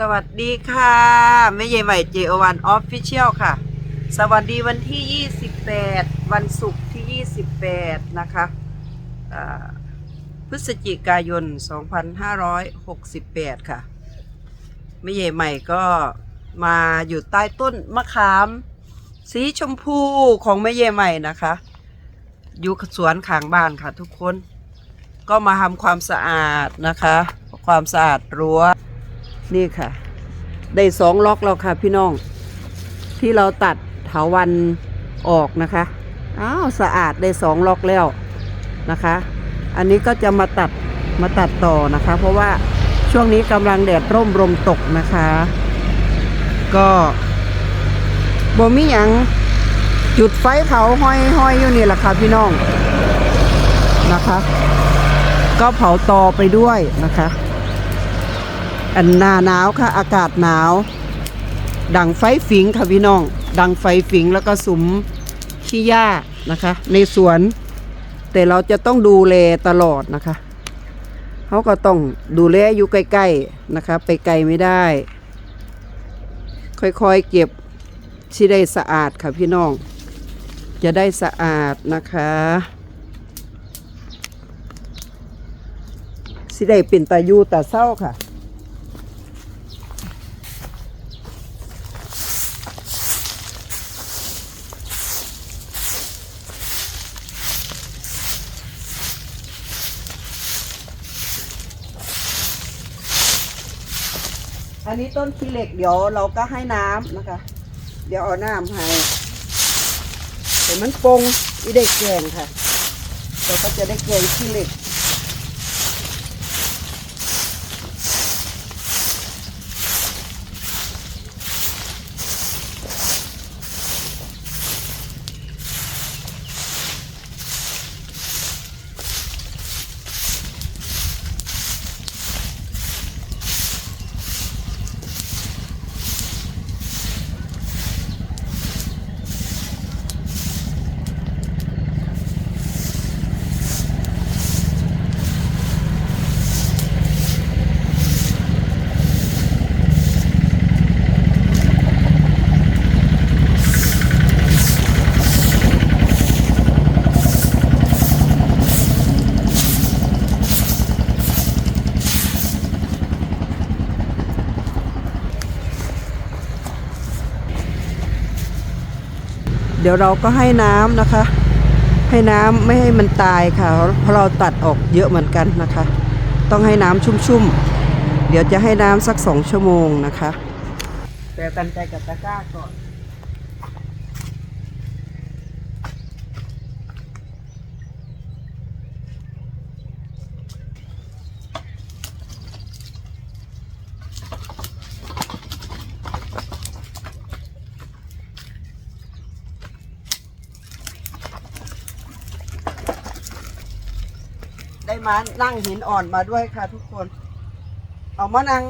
สวัสดีค่ะแม่ใหญ่ใหม่ JO1 Official ค่ะ สวัสดีวันที่ 28 วันศุกร์ที่ 28 นะคะพฤศจิกายน 2568 ค่ะแม่ใหญ่ใหม่ก็มาอยู่ใต้ต้นมะขาม สีชมพูของแม่ใหญ่ใหม่นะคะ อยู่สวนข้างบ้านค่ะทุกคน ก็มาทำความสะอาดนะคะ ความสะอาดรั้ว นี่ค่ะ ได้สองล็อกแล้วค่ะพี่น้อง ที่เราตัดเถาวันออกนะคะ อ้าวสะอาดได้สองล็อกแล้วนะคะ อันนี้ก็จะมาตัดมาตัดต่อนะคะ เพราะว่าช่วงนี้กำลังแดดร่มลมตกนะคะ ก็บ่มีหยังจุดไฟเผาห้อยห้อยอยู่นี่แหละค่ะพี่น้องนะคะ ก็เผาต่อไปด้วยนะคะ อันหนาหนาวค่ะ อากาศหนาว ดังไฟฝิงค่ะพี่น้อง ดังไฟฝิงแล้วก็สุมขี้หญ้านะคะ ในสวน แต่เราจะต้องดูแลตลอดนะคะเขาก็ต้องดูแลอยู่ใกล้ๆนะคะ ไปไกลไม่ได้ ค่อยๆเก็บที่ได้สะอาดค่ะพี่น้อง จะได้สะอาดนะคะสิได้เป็นตายูตาเศร้าค่ะ อันนี้ต้นขี้เหล็กเดี๋ยวเราก็ให้น้ำนะคะ เดี๋ยวเอาน้ำให้เห็นมันปงอีเด็กแกงค่ะ เราก็จะได้แกงขี้เหล็ก ดี๋ยวเราก็ให้น้ำนะคะ ให้น้ำไม่ให้มันตายค่ะ เพราะเราตัดออกเยอะเหมือนกันนะคะ ต้องให้น้ำชุ่มๆ เดี๋ยวจะให้น้ำสักสองชั่วโมงนะคะแต่กันใจกับตะกร้าก่อน ได้มานั่งหินอ่อนมาด้วยค่ะ ทุกคน เอามานั่ง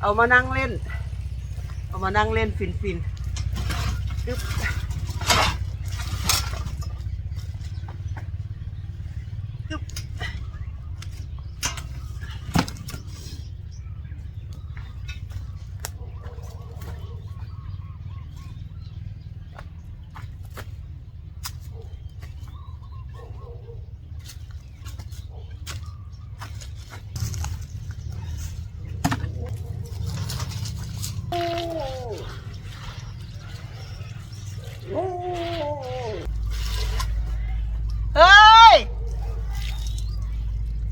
เอามานั่งเล่น เอามานั่งเล่นฟินฟินๆอึ๊บอึ๊บเฮ้ย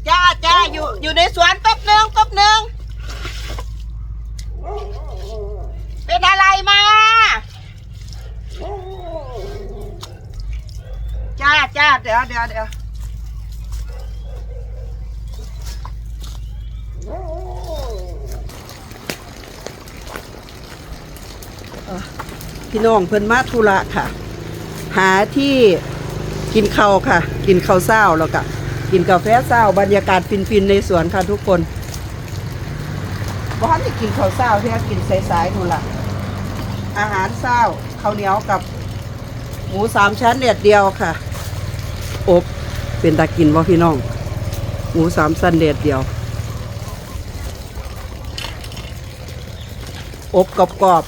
จ้าจ้า อยู่ในสวนแป๊บหนึ่งแป๊บหนึ่งเป็นอะไรมาจ้าจ้าเดี๋ยวเดี๋ยวเดี๋ยวพี่น้องเพิ่นมาธุระค่ะ หาที่กินข้าวค่ะ กินข้าวเศร้าแล้วก็ กินกาแฟเศร้าบรรยากาศฟินๆในสวนค่ะทุกคนบ้านจะกินข้าวเศร้าที่กินสายๆนู่นล่ะ อาหารเศร้าข้าวเหนียวกับ หมูสามชั้นเด็ดเดียวค่ะ อบเป็นตากินบ่พี่น้อง หมูสามชั้นเด็ดเดียว อบกรอบกรอบ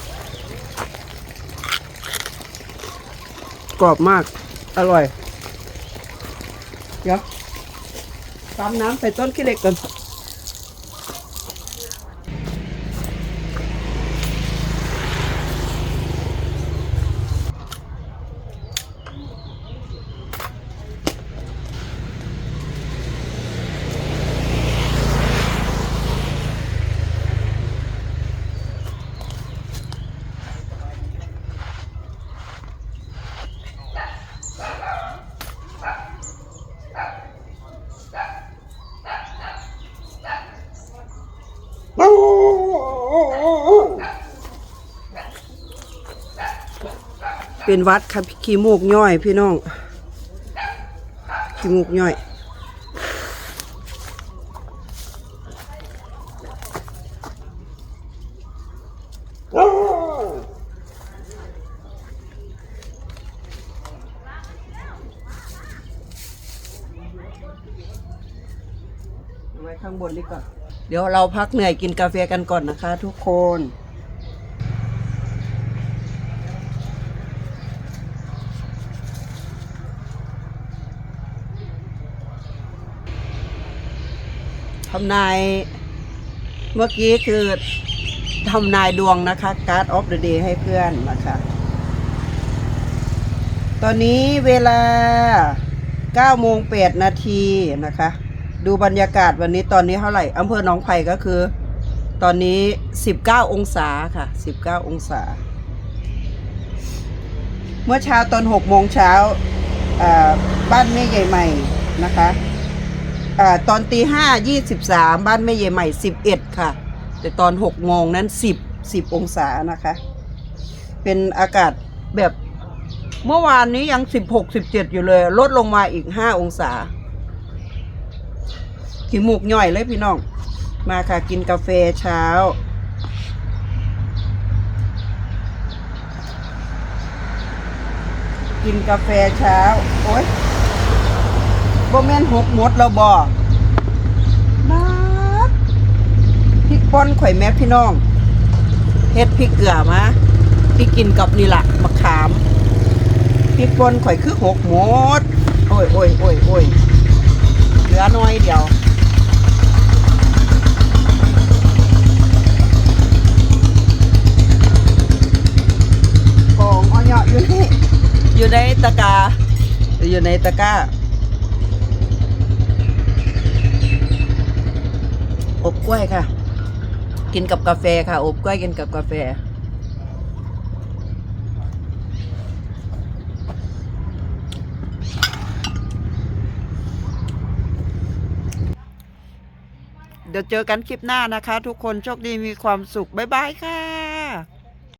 กรอบมาก อร่อย เดี๋ยว ตามน้ำไปต้นขี้เหล็กก่อน เป็นวัดครับขี้มูกย่อยพี่น้องขี้มูกย่อย ไว้ข้างบนดีกว่าเดี๋ยวเราพักเหนื่อยกินกาแฟกันก่อนนะคะทุกคน ทำนาย เมื่อกี้คือทำนายดวงนะคะการ์ดออฟเดอะเดย์ให้เพื่อนนะคะ ตอนนี้เวลา9โมง8นาทีนะคะ ดูบรรยากาศวันนี้ตอนนี้เท่าไหร่อำเภอหนองไผ่ก็คือ ตอนนี้ 19 องศาค่ะ 19 องศา เมื่อเช้าตอน6โมงเช้าอ่าบ้านแม่ใหญ่ใหม่นะคะ อาตอนตีห้ายี่สิบสามบ้านแม่ใหญ่ใหม่สิบเอ็ดค่ะ แต่ตอนหกโมงนั้นสิบสิบองศานะคะ เป็นอากาศแบบเมื่อวานนี้ยังสิบหกสิบเจ็ดอยู่เลย ลดลงมาอีกห้าองศาขี้มูกย่อยเลยพี่น้อง มาค่ะกินกาแฟเช้ากินกาแฟเช้า โอ๊ย บ่แม่นหกหมดแล้วบ่นัดพริกป่นข่อยแม่พี่น้องเฮ็ดพริกเกลือมาที่กินกับนี่ละมะขามพริกป่นข่อยคือหกหมด โอ้ยโอ้ยโอ้ยโอ้ยเหลือน้อยเดียวของอ้อยอยู่นี่อยู่ในตะกาอยู่ในตะกร้า อบกล้วยค่ะ กินกับกาแฟค่ะ อบกล้วยกินกับกาแฟ เดี๋ยวเจอกันคลิปหน้านะคะ ทุกคนโชคดีมีความสุข บ๊ายบายค่ะ